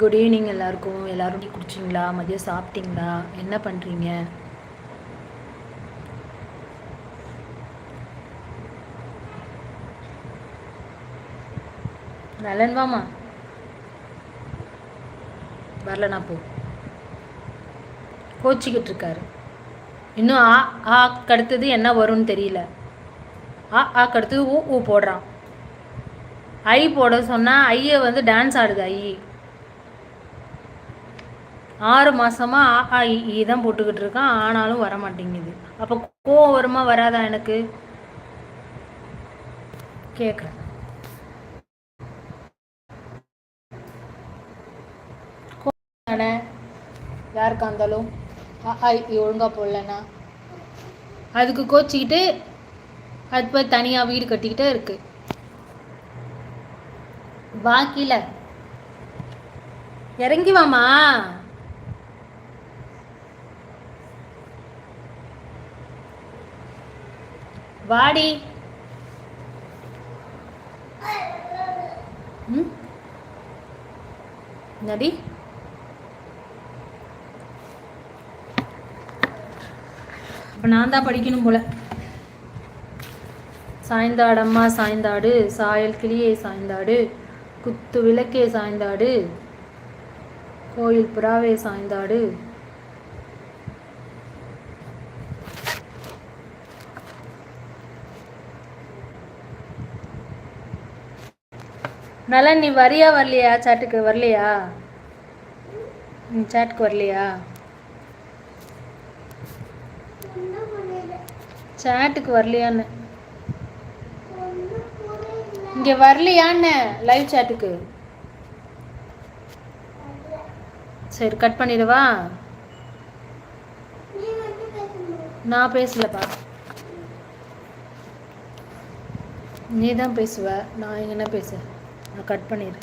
Good evening எல்லாருக்கும். எல்லாரும் tea குடிச்சிங்களா? மதியம் சாப்பிட்டீங்களா? என்ன பண்ணுறீங்க நலன் வாமா? வரலனா போ. கோச்சிக்கிட்டு இருக்காரு. இன்னும் ஆ ஆ அடுத்தது என்ன வரும்னு தெரியல. ஆ ஆ அடுத்தது ஊ ஊ போடுறான். ஐ போட சொன்னால் ஐயை வந்து டான்ஸ் ஆடுது ஐ. ஆறு மாசமா ஆ ஈ தான் போட்டுக்கிட்டு இருக்கான். ஆனாலும் வர மாட்டேங்குது அப்போ கோவம் வருமா வராதா எனக்கு? கேட்குறேன் தானே? யாருக்கா இருந்தாலும் ஆ ஈ ஒழுங்கா போடலன்னா? அதுக்கு கோச்சிக்கிட்டு அது போய் தனியாக வீடு கட்டிக்கிட்டே இருக்கு. கீழே இறங்கி வாமா. வாடி. ம்? நடி அப்போ நான் தான் படிக்கணும் போல. சாய்ந்தாடம்மா சாய்ந்தாடு. சாயல் கிளியே சாய்ந்தாடு. குத்து விளக்கே சாய்ந்தாடு. கோயில் புறாவே சாய்ந்தாடு. நல்லா நீ வரியா வரலையா? சாட்டுக்கு வரலையா? நீ சாட்டுக்கு வரலையா? சாட்டுக்கு வரலையான்னு. இங்கே வரலையான்னு லைவ் சாட்டுக்கு சரி கட் பண்ணிடவா? நான் பேசலப்பா. நீ தான் பேசுவ நான் என்ன பேச? நான் கட் பண்ணிடு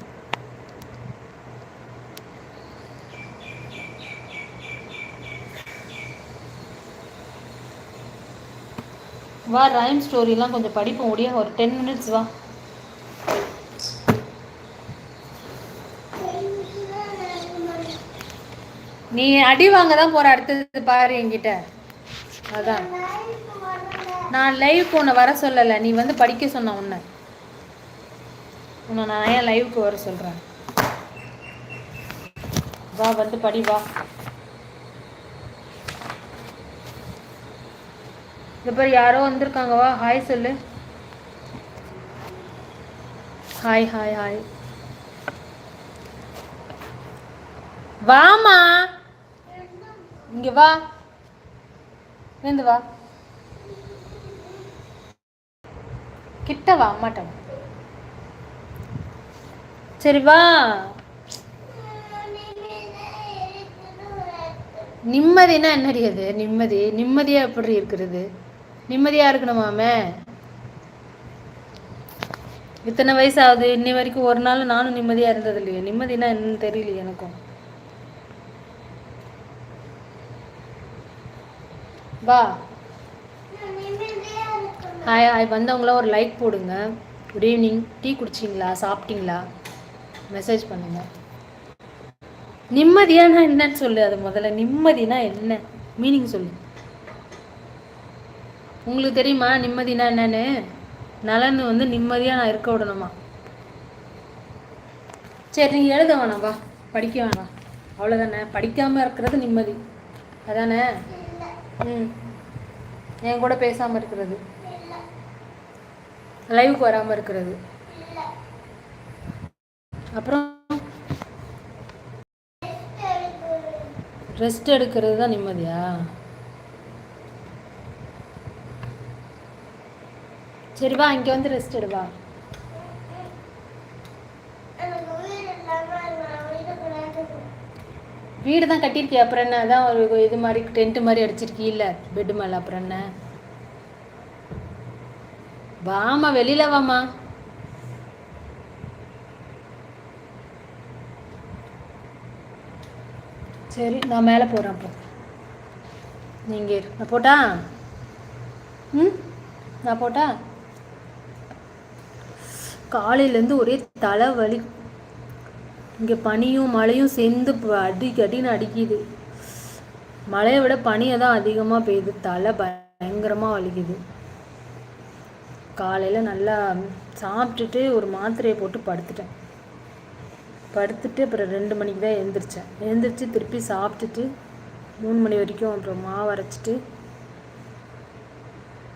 வா ரைம் ஸ்டோரிலாம் கொஞ்சம் படிப்போம் முடியும் ஒரு டென் மினிட்ஸ் வா. நீ அடி வாங்க தான் போற அடுத்தது பாரு என்கிட்ட. அதான். நான் லைவ் உன்னை வர சொல்லலை. நீ வந்து படிக்க சொன்ன உன்னை. உன்னை நான் ஏன் லைவுக்கு வர சொல்கிறேன் வா வந்து படி வா. இந்த பேர் யாரோ வந்திருக்காங்க. வா ஹாய் சொல்லு. ஹாய் ஹாய் ஹாய் வாமா இங்க வா. வந்து வா. கிட்ட வா அம்மாட்ட சரி வா. நிம்மதினா என்னடி அது? நிம்மதி. நிம்மதியா எப்படி இருக்கிறது? நிம்மதியா இருக்கணுமாமே இத்தனை வயசு ஆகுது இன்னி வரைக்கும் ஒரு நாள் நானும் நிம்மதியா இருந்தது இல்லையே நிம்மதினா என்னன்னு தெரியலையே எனக்கும். வா. ஹாய் ஹாய் வந்தவங்களாம் ஒரு லைக் போடுங்க. குட் ஈவினிங் டீ குடிச்சிங்களா? சாப்பிட்டீங்களா? மெசேஜ் பண்ணுங்க. நிம்மதியானா என்னன்னு சொல்லு அது முதல்ல. நிம்மதினா என்ன? மீனிங் சொல்லு. உங்களுக்கு தெரியுமா நிம்மதினா என்னன்னு? நலன் வந்து நிம்மதியாக நான் இருக்க விடணுமா? சரி நீ எழுத வேணாம் வா. படிக்க வேணாம். அவ்வளோதானே படிக்காமல் இருக்கிறது நிம்மதி. அதானே? ம். என் கூட பேசாமல் இருக்கிறது. லைவுக்கு வராமல் இருக்கிறது. அப்புறம் ரெஸ்ட் எடுக்கிறது தான் நிம்மதியா? சரி வா இங்கே வந்து ரெஸ்ட் எடுவா வீடு தான் கட்டியிருக்கிய? அப்புறம் என்ன? அதான் ஒரு இது மாதிரி டென்ட் மாதிரி அடிச்சிருக்கீல்ல பெட்டு மேலே அப்புறம் என்ன? வாமா வெளியில வாமா. சரி நான் மேலே போகிறேன் அப்போ. நீங்கள் இரு. நான் போட்டா? ம்? நான் போட்டா? காலையிலேருந்து ஒரே தலைவலி. இங்கே பனியும் மழையும் சேர்ந்து அடிக்கடின்னு அடிக்கு அடின்னு அடிக்குது. மழையை விட பனியை தான் அதிகமாக பெய்யுது. தலை பயங்கரமாக வலிக்குது. காலையில் நல்லா சாப்பிட்டுட்டு ஒரு மாத்திரையை போட்டு படுத்துட்டேன். படுத்துட்டு அப்புறம் ரெண்டு மணிக்கு தான் எழுந்திரிச்சேன். எழுந்திரிச்சு திருப்பி சாப்பிட்டுட்டு மூணு மணி வரைக்கும் அப்புறம் மாவு அரைச்சிட்டு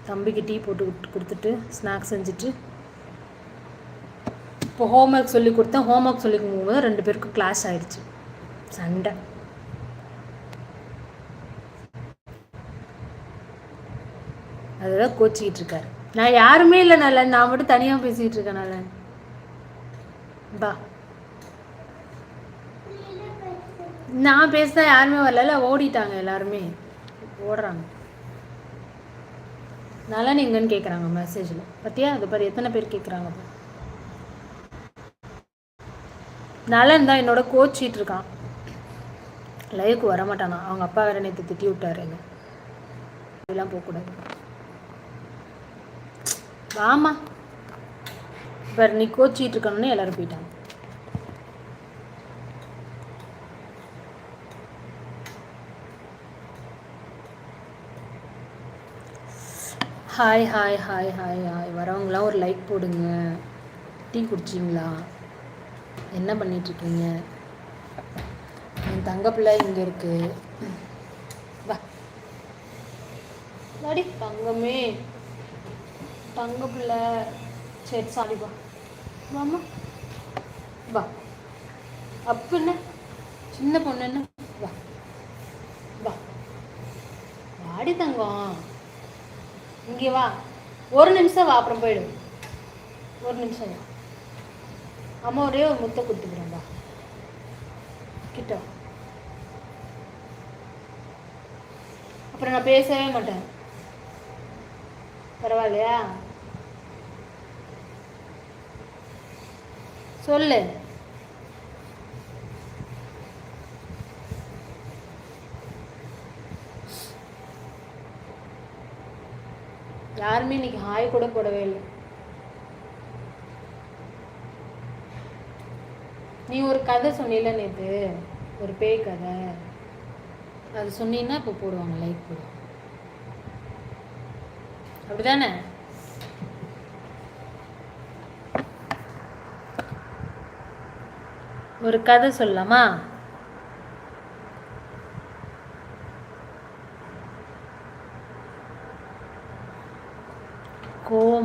தம்பிக்கு டீ போட்டு கொடுத்துட்டு ஸ்நாக்ஸ் செஞ்சுட்டு இப்போ ஹோம்ஒர்க் சொல்லி கொடுத்தேன். ஹோம்ஒர்க் சொல்லி கொடுக்கும்போது ரெண்டு பேருக்கும் கிளாஸ் ஆயிடுச்சு. சண்டை. அதெல்லாம் கோச்சிக்கிட்டு இருக்காரு. நான் யாருமே இல்லை நல்ல நான் மட்டும் தனியாக பேசிக்கிட்டு இருக்கேன் நல்ல பா. நான் பேசினா யாருமே வரல. ஓடிட்டாங்க எல்லாருமே. ஓடுறாங்க. நலன் எங்கன்னு கேட்குறாங்க மெசேஜில் பத்தியா? அது பாரு எத்தனை பேர் கேட்குறாங்க நலன் தான் என்னோட கோச்சிட்டு இருக்கான். லைவுக்கு வரமாட்டானா? அவங்க அப்பா வேற நேற்று திட்டி விட்டாரு இதெல்லாம் போகக்கூடாது. வாமா இப்போ நீ கோச்சிட்டு இருக்கணும்னு எல்லாரும் போயிட்டாங்க. Hi hi hi hi hi வரவங்களாம் ஒரு லைக் போடுங்க. டீ குடிச்சிங்களா? என்ன பண்ணிட்டு இருக்கீங்க என் தங்க பிள்ளை இங்கே இருக்கு. வா. வாடி தங்கமே. தங்க பிள்ளை சரி சாரி வா. வாமா வா. அப்பு என்ன? சின்ன பொண்ணு என்ன? வா. வா. வாடி தங்கம். இங்கே வா. ஒரு நிமிஷம் வா அப்புறம் போயிடு. ஒரு நிமிஷம் வா. அம்மா ஒரே ஒரு முத்தை கொடுத்துக்கிறேன் வா. கிட்ட அப்புறம் நான் பேசவே மாட்டேன். பரவாயில்லையா? சொல்லு. யாருமே இன்னைக்கு ஹாய் கூட போடவே இல்லை. நீ ஒரு கதை சொன்னில நேற்று ஒரு பேய் கதை. அது சொன்னீங்கன்னா இப்போ போடுவாங்க லைக் போடுவாங்க அப்படிதானே? ஒரு கதை சொல்லலாமா?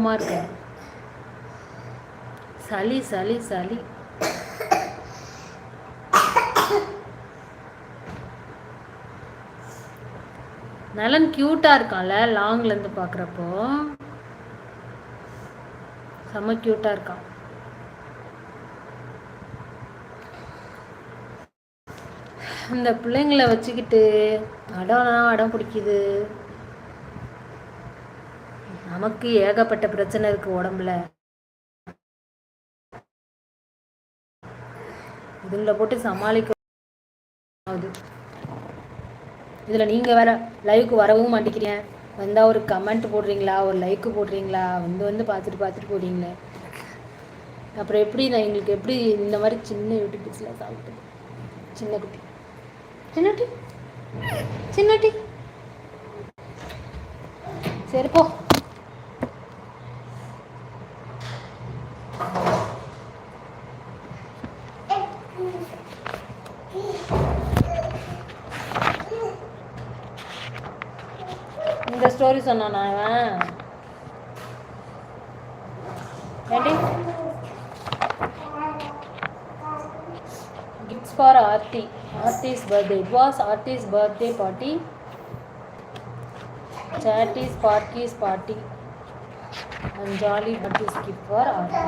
கோவமா இருக்கும் சளி சளி சளி. நலன் கியூட்டா இருக்கான்ல லாங்ல இருந்து பாக்குறப்போ. செம்ம க்யூட்டாக இருக்கான். இந்த பிள்ளைங்களை வச்சுக்கிட்டு அடம்னா அடம் பிடிக்குது. நமக்கு ஏகப்பட்ட பிரச்சனை இருக்கு உடம்புல. இதுங்களை போட்டு சமாளிக்க ஆகுது இதில் நீங்கள் வேற லைவுக்கு வரவும் மாட்டேங்கிறீங்க. வந்தால் ஒரு கமெண்ட் போடுறீங்களா? ஒரு லைக்கு போடுறீங்களா? வந்து வந்து பார்த்துட்டு பார்த்துட்டு போடுறீங்களே அப்புறம் எப்படி நான் எங்களுக்கு எப்படி இந்த மாதிரி சின்ன யூடியூப்ஸில் சாப்பிட்டு சின்ன குட்டி. சின்னட்டி சின்னட்டி சரி போ இந்த ஸ்டோரி சொன்னானா அவன் ஏண்டி? Gifts for Aarthi Aarthi's birthday it was Aarthi's birthday party சாட்டிஸ் பார்க்கிஸ் party and jolly birthdays gift for Aarthi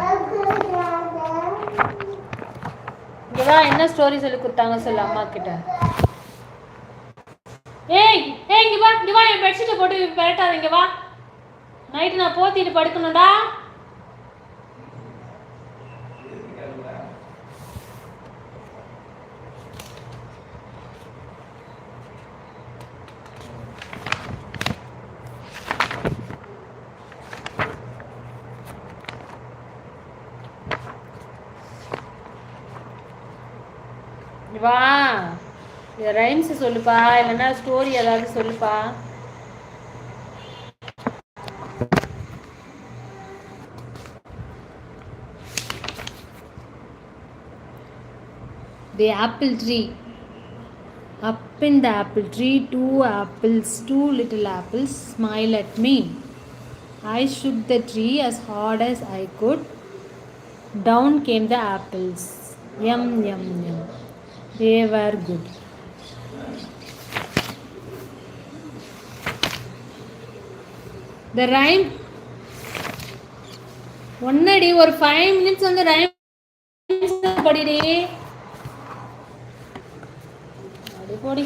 இங்கே என்ன ஸ்டோரி சொல்லி கொடுத்தாங்க சொல்லு அம்மா கிட்ட ஏய் ஏய் இங்க வா இங்க வா என் பெட்ஷீட்டை போட்டு பெரட்டாத இங்க வா. நைட்டு நான் போத்திட்டு படுக்கணும்டா. ரைம்ஸ் சொல்லுப்பா இல்லைன்னா ஸ்டோரி ஏதாவது சொல்லுப்பா The apple tree. Up in the apple tree, two apples, two little apples smile at me. I shook the tree as hard as I could. Down came the apples. Yum, yum, yum. They were the rhyme ஒன்னடி ஒரு five minutes வந்து rhyme படிடி. அடி போடி.